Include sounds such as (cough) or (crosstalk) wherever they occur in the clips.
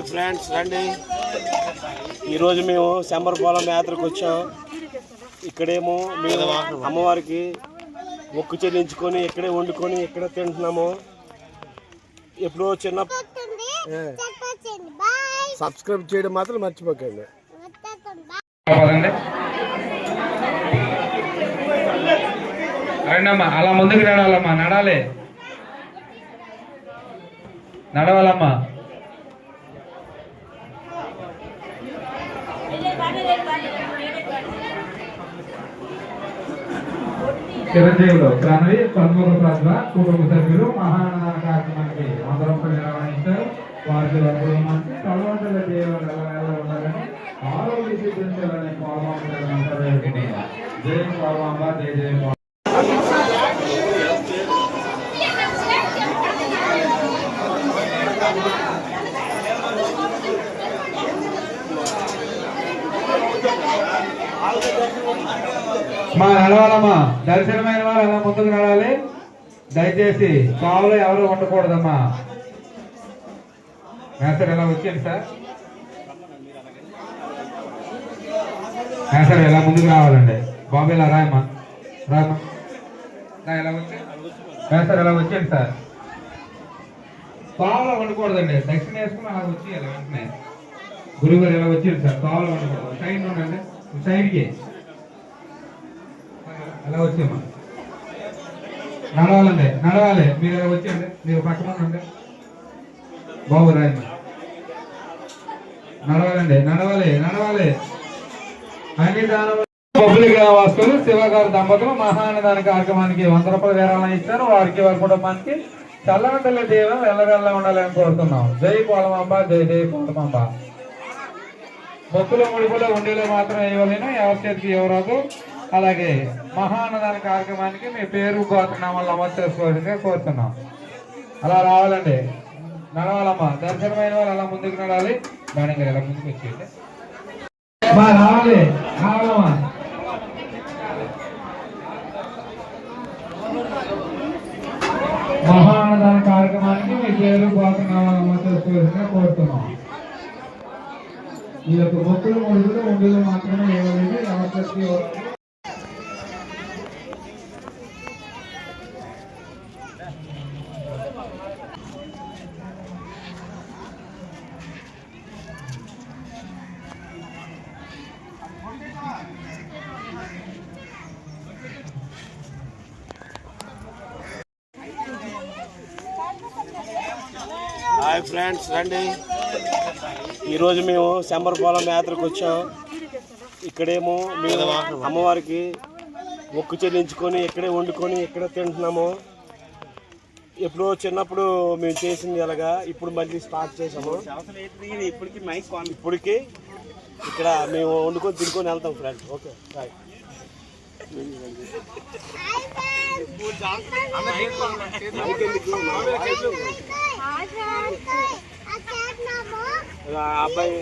Hi friends రండి. ఈరోజు మేము శంబరపాలెం యాత్రకు వచ్చాం. ఇక్కడేమో మేము అమ్మవారికి మొక్కు చెల్లించుకొని ఇక్కడే వండుకొని ఇక్కడే తింటున్నాము. ఎప్పుడో చిన్న సబ్స్క్రైబ్ చేయడం మాత్రం మర్చిపోకండి. రండమ్మా అలా ముందుకు నడవాలమ్మా నడాలి. నడవాలమ్మా. చిరంజీవులు ప్రణవి పద్మూల ప్రజల కుటుంబ సభ్యులు మహానదాన కార్యక్రమానికి వంద రూపాయలు నిర్వహించారు వారికి మంచి తలవంతుల దేవుడు ఎలా ఉండాలని ఆరోగ్య సిద్ధించాలని పాల్గొంటారని జయ పాల్వాంబ జయ జయ మా నడవాలమ్మా. దర్శనమైన వారు అలా ముందుకు నడాలి దయచేసి కావులో ఎవరు ఉండకూడదమ్మా. మేసర్ ఎలా వచ్చేయండి సార్? మేసర్ ఎలా ముందుకు రావాలండి? బాబు ఇలా రాయమ్మా. రాయమ్మా. ఎలా వచ్చాను మేసర్ ఎలా వచ్చాను సార్? కావులో ఉండకూడదండి. దక్షిణ వేసుకుని అలా వచ్చేయాలి వెంటనే. గురువు గారు ఎలా వచ్చేయండి సార్? కావులో ఉండకూడదు. సైడ్ ఉండండి. సైడ్కి. అలా వచ్చేమ్మా నడవాలండి నడవాలి. మీరు అలా వచ్చేయండి మీరు పక్కన బాబు రాయమ్మా. నడవాలండి నడవాలి నడవాలి. అన్ని దానం పబ్లిక్ వాస్తులు శివగారి దంపతులు మహానదాన కార్యక్రమానికి వంద రూపాయల విరాళం ఇచ్చారు. వారికి వారి కుటుంబానికి చల్లగడ్డల దేవం వెళ్ళవెళ్ళ ఉండాలని కోరుతున్నాం. జై కోలమాంబ జై జై కోలమాంబ భక్తుల ముడుపులో ఉండేలో మాత్రం ఇవ్వలేను. ఎవరి చేతికి ఎవరాదు అలాగే మహానదాన కార్యక్రమానికి మీ పేరు గోత్రనామాలు అమలు చేసుకోవాల్సిందిగా కోరుతున్నాం. అలా రావాలండి. నడవాలమ్మ. దర్శనమైన వాళ్ళు అలా ముందుకు నడాలి. మేడం గారు ఇలా ముందుకు వచ్చేయండి. మా రావాలి. రావాలమ్మా. మహానదాన కార్యక్రమానికి మీ పేరు గోత్రనామాలు అమలు చేసుకోవాల్సిందిగా కోరుతున్నాం. ఈ యొక్క భక్తులు ముడుగులు ఉండిలో మాత్రమే ఇవ్వాలండి ఎవరికి హాయ్ ఫ్రెండ్స్ రండి. ఈరోజు మేము శంబరపాలెం యాత్రకు వచ్చాం. ఇక్కడేమో మేము అమ్మవారికి మొక్కు చెల్లించుకొని ఇక్కడే వండుకొని ఇక్కడే తింటున్నాము. ఎప్పుడో చిన్నప్పుడు మేము చేసింది అలాగా ఇప్పుడు మళ్ళీ స్టార్ట్ చేసాము ఇప్పటికి మైక్ ఇప్పటికి ఇక్కడ మేము వండుకొని తినుకొని వెళ్తాం ఫ్రెండ్స్. Okay bye. అబ్బాయి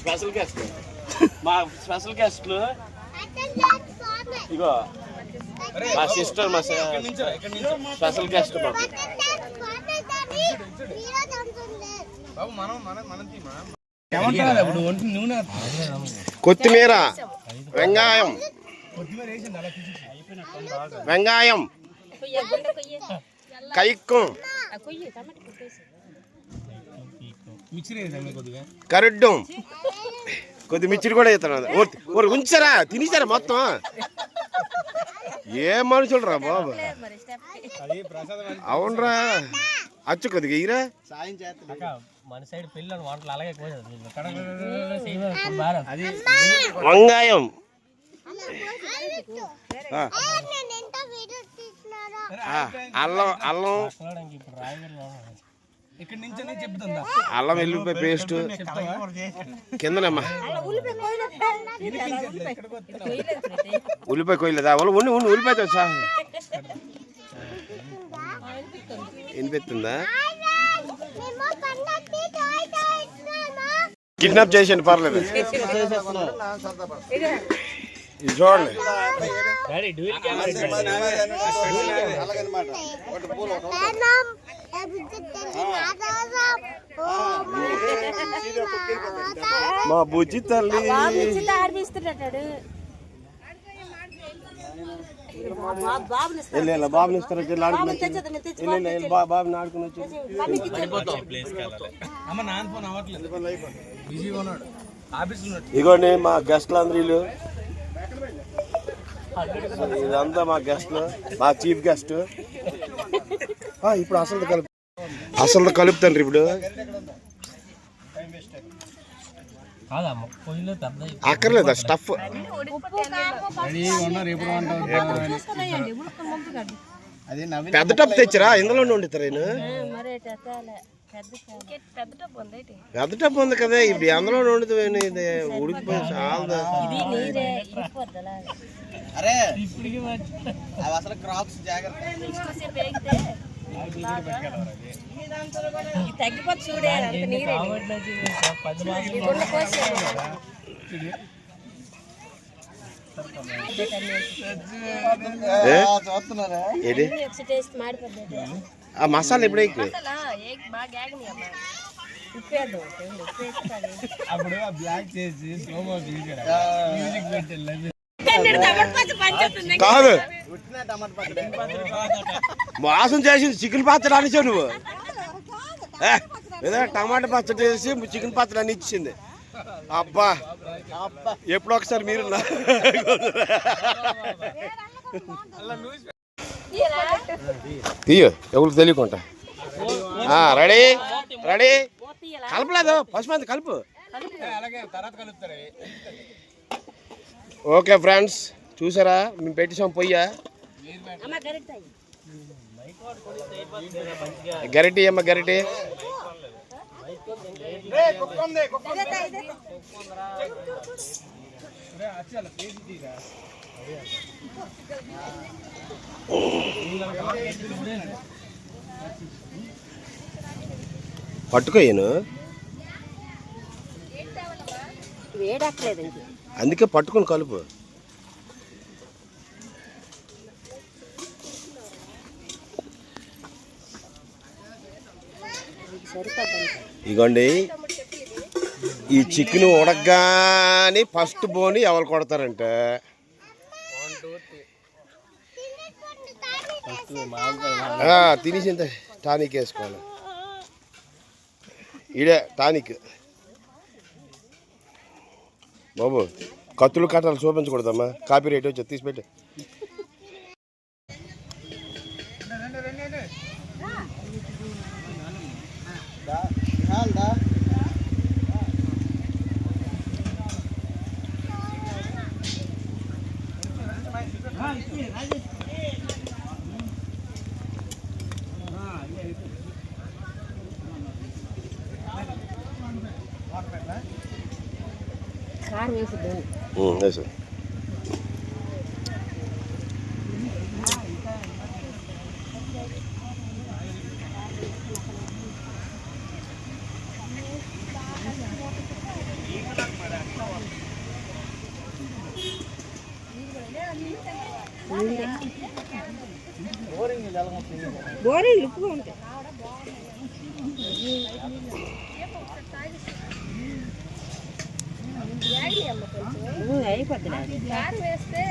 స్పెషల్ గెస్ట్. మా స్పెషల్ గెస్ట్లు ఇగో మా సిస్టర్ మా స్పెషల్ గెస్ట్ మాకు. కొత్తిమీర వెంగాయం. వెంగాయం. కైక్కం కరుడ్డం. కొద్ది మిచ్చిరి కూడా ఇస్తాను ఒక ఉంచారా? తినేసారా మొత్తం? ఏ మనుషులు రా బాబు. అవునరా. అచ్చు కొద్దిగా ఇరా మన సైడ్ పిల్లలు వంటలు అలాగే కోసేది అది వంగాయం. ఆ, ఆ, అల్లం వెల్లుల్లిపాయ పేస్ట్. కిందనమ్మా. ఉల్లిపాయ కొయ్యలేదా? వాళ్ళు ఉండి ఉండి ఉల్లిపాయ తెచ్చా? వినిపిస్తుందా? కిడ్నాప్ చేసేయండి పర్లేదు. ఇది చూడండి. అలాగనమాట బుజ్జి తల్లి. నా కోసం ఓ మా బుజ్జి తల్లి బాబుని ఇస్తారు బాబుని ఆడుకుని వచ్చి ఇగోండి మా గెస్ట్లు అందరూ వీళ్ళు ఇదంతా మా గెస్ట్లు మా చీఫ్ గెస్ట్ ఇప్పుడు అసలు కలుపు అసలు కలుపుతాండ్రి ఇప్పుడు. అక్కర్లేదు స్టఫ్? పెద్ద టప్ తెచ్చిరా? ఇందులో వండుతారు ఆయన పెద్ద టప్ ఉంది కదా ఇప్పుడు అందులో వండుతావు ఇది ఉడికిపోయి చాలా అవి అసలు క్రాప్స్ జాగ్రత్త. తగ్గిపోతే చూడే అంత నీరే ఏది? ఆ మసాలా ఎప్పుడు ఎక్కువ అప్పుడు ఆ బ్లాక్ చేసి కాదు. మోసం చేసింది చికెన్ పచ్చడి అనిచావు నువ్వు. ఏ, ఏదో టమాటా పచ్చడి వేసి చికెన్ పచ్చడి అని ఇచ్చింది. అబ్బా ఎప్పుడో ఒకసారి మీరు తీయు ఎవరికి తెలియకుండా. ఆ, రెడీ? రెడీ? కలపలేదు పసుమంది కలుపు. అలాగే తర్వాత కలుపుతారు ఓకే ఫ్రెండ్స్. చూసారా? మేము పెట్టేసాం పొయ్యా? గరిటి అమ్మ గరిటి. పట్టుకోయను ఇంక. అందుకే పట్టుకొని కలుపు. ఇగోండి. ఈ చికెన్ ఉడకగానే ఫస్ట్ బోని ఎవరు కొడతారంటే? ఆ, తినేసింత టానిక్ వేసుకోవాలి. ఇడే టానిక్. బాబు కత్తులు కట్టాలి చూపించకూడదమ్మా. కాపీ రేట్ వచ్చి తీసిపెట్టి కారం వేసిద్దాం ఉమ్, వేసు బోరీలు ఉప్పుగా ఉంటాయి. ఉమ్, అయిపోద్ది కారం వేస్తే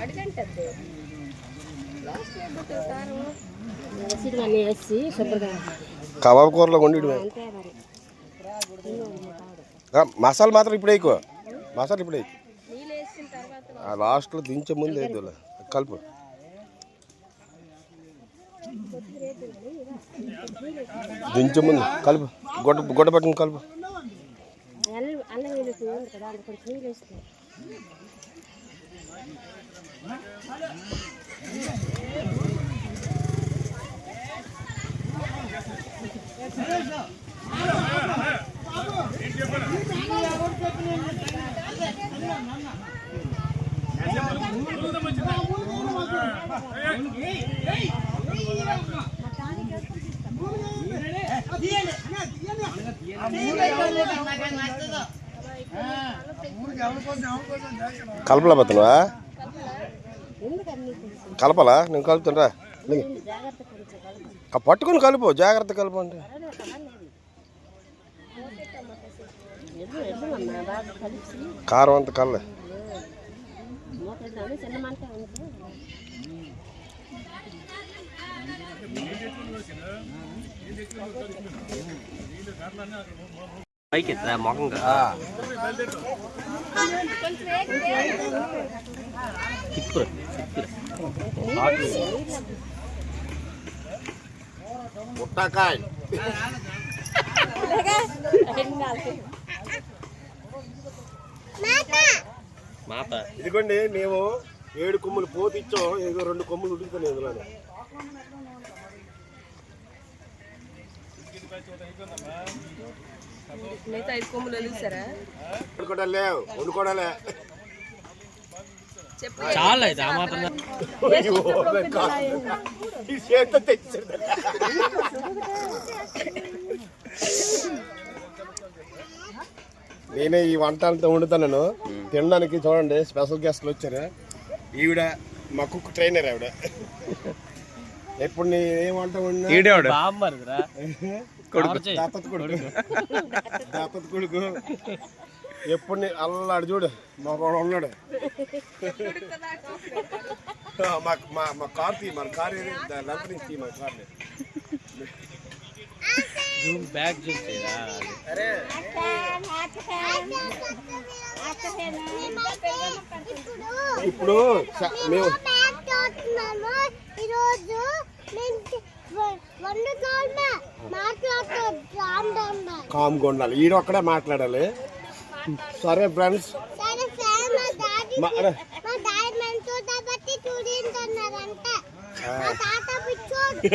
అడిగంటద్దు అన్నీ వేసి శుభ్రంగా కబాబ్ కూరలో వండి మరి. మసాలా మాత్రం ఇప్పుడే ఎక్కువ. మసాలా ఇప్పుడే ఎక్కువ. లాస్ట్లో దించే ముందు వేద్దు కలుపు. దించే ముందు కలుపు. గొడ్డ గొడ్డ పట్టుకుని కలుపు. అల్లం అల్లం కలపలా బతునువా కలపలా? నేను కలుపుతుండ్రా. పట్టుకుని కలుపు పట్టుకొని కలుపు జాగ్రత్త కలుపు అంటే. కారం అంత కల్లే. పైకి ఎత్తురా మొఖంగా తిప్పురా ముట్టకాయ మాత ఇదిగోండి మేము ఏడు కొమ్ములు పోతి ఇచ్చాం ఏదో రెండు కొమ్ములు ఉడుకుతున్నాయి ఇందులో మిగతా ఐదు కొమ్ములు చాలా ఆ మాత్రం నేనే ఈ వంట అంతా వండుతాను తినడానికి చూడండి స్పెషల్ గెస్ట్లు వచ్చారు. ఈవిడ మా కుక్ ట్రైనర్ ఆవిడ. ఎప్పుడు నీ ఏం వంట వండినా? (laughs) కొడుకు. కొడుకు. ఎప్పుడు అల్లాడు చూడు మా వాడు ఉన్నాడు మా మా మా కార్ తీ మన కార్ లంచ్ నుంచి మన కార్ జూమ్ బ్యాక్ జూమ్ చేయరా? ఇప్పుడు మేము ఈరోజు కామ్గా ఉండాలి. ఈడ ఒక్కడే మాట్లాడాలి. సరే ఫ్రెండ్స్. పిచ్చోడు. (laughs)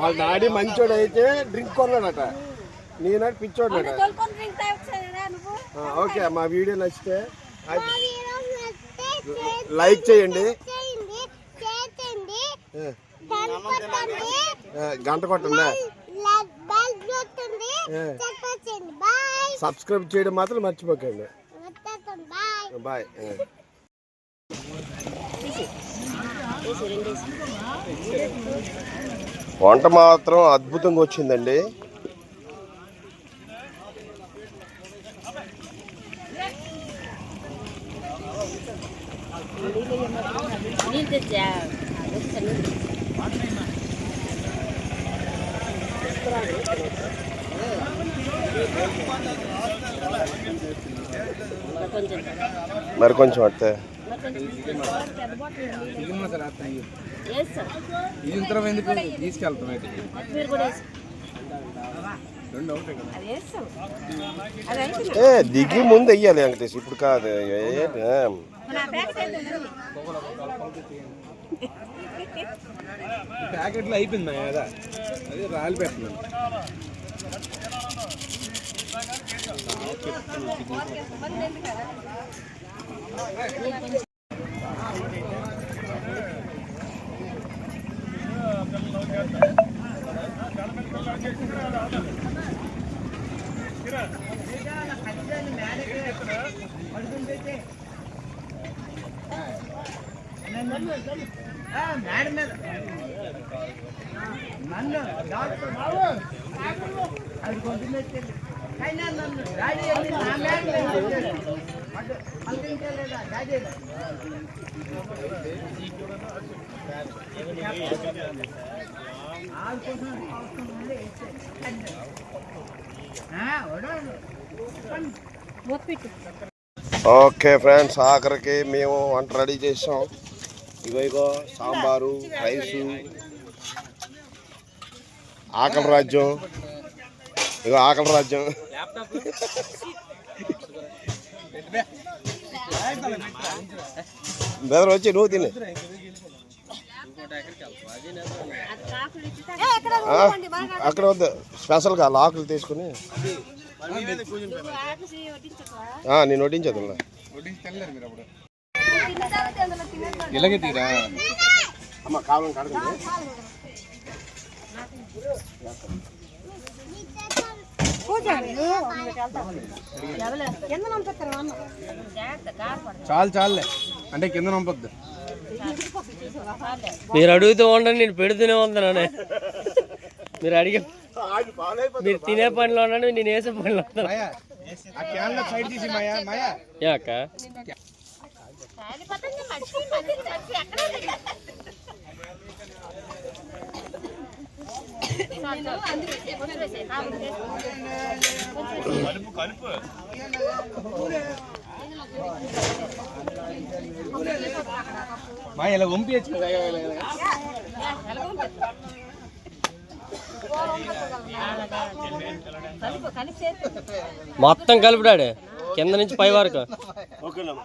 వాళ్ళ డాడీ మంచోడు అయితే డ్రింక్ కొన్నాడట నేనాడు పిచ్చోడట ఓకే మా వీడియో నచ్చితే అది మా వీడియో నచ్చితే లైక్ చేయండి. గంట కొట్టండి. సబ్స్క్రైబ్ చేయడం మాత్రం మర్చిపోకండి. బాయ్. వంట మాత్రం అద్భుతంగా వచ్చిందండి. నీళ్ళు తెచ్చా? మరి కొంచెం అడితే తీసుకెళ్తాం అయితే. ఏ దిగి ముందు వెయ్యాలి వెంకటేష్. ఇప్పుడు కాదు. ఏ, (laughs) ప్యాకెట్లు ప్యాకెట్లో అయిపోయింది కదా అది రాలి పెట్టినాను ఓకే ఫ్రెండ్స్ ఆఖరికి మేము వంట రెడీ చేసాం ఇగో ఇగో సాంబారు రైసు ఆకలి రాజ్యం. ఇగో ఆకలి రాజ్యం. బెదర్ వచ్చి నువ్వు తిని. అక్కడ వద్దు. స్పెషల్గా ఆకులు తీసుకుని. ఆ, నేను వడ్డించదు ఇలాగే తీరా? అమ్మ కావాలని కడగండి చాలు చాలులే. అంటే కింద పంపొద్దు మీరు అడుగుతూ ఉండండి నేను పెడుతూనే ఉందనే మీరు అడిగే మీరు తినే పనిలో ఉండండి నేను వేసే పనిలో ఉన్నాను మాయా ఆ క్యాన్ సైడ్ తీసి మాయా మాయా. ఏ అక్క? ఇలా కదా కలుపు కలిపి చేతి. మొత్తం కలుపుడాడు కింద నుంచి పై వరకు. ఓకేనమ్మా.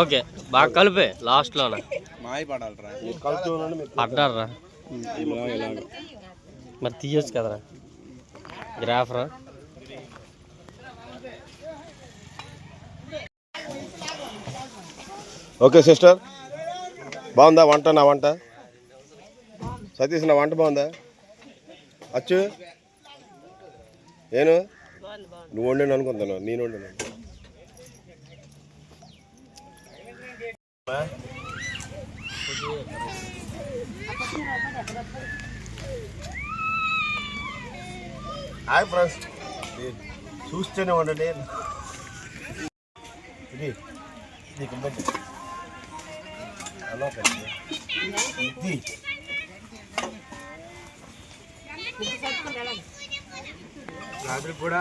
ఓకే బాగా కలిపే లాస్ట్లోన. పడ్డారా మరి తీయొచ్చు కదరా. గ్రాఫరా. Okay sister. బాగుందా వంట నా వంట? సతీష్ నా వంట బాగుందా? అచ్చు? నేను? నువ్వు వండాను అనుకుంటాను నేను వండాను హాయ్ ఫ్రెండ్స్. చూస్తేనే వండండి ఇది నీకు ఇబ్బంది అలా. ఇది. రాత్రి కూడా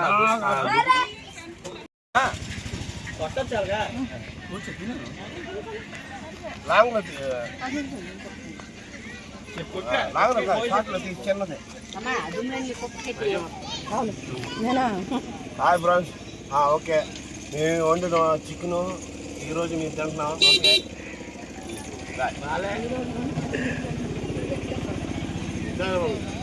లాంగ్లో షార్ట్లో చిన్నది. Hi friends okay. మేము వండిన చికెన్ ఈరోజు మేము తింటున్నాం ఓకే.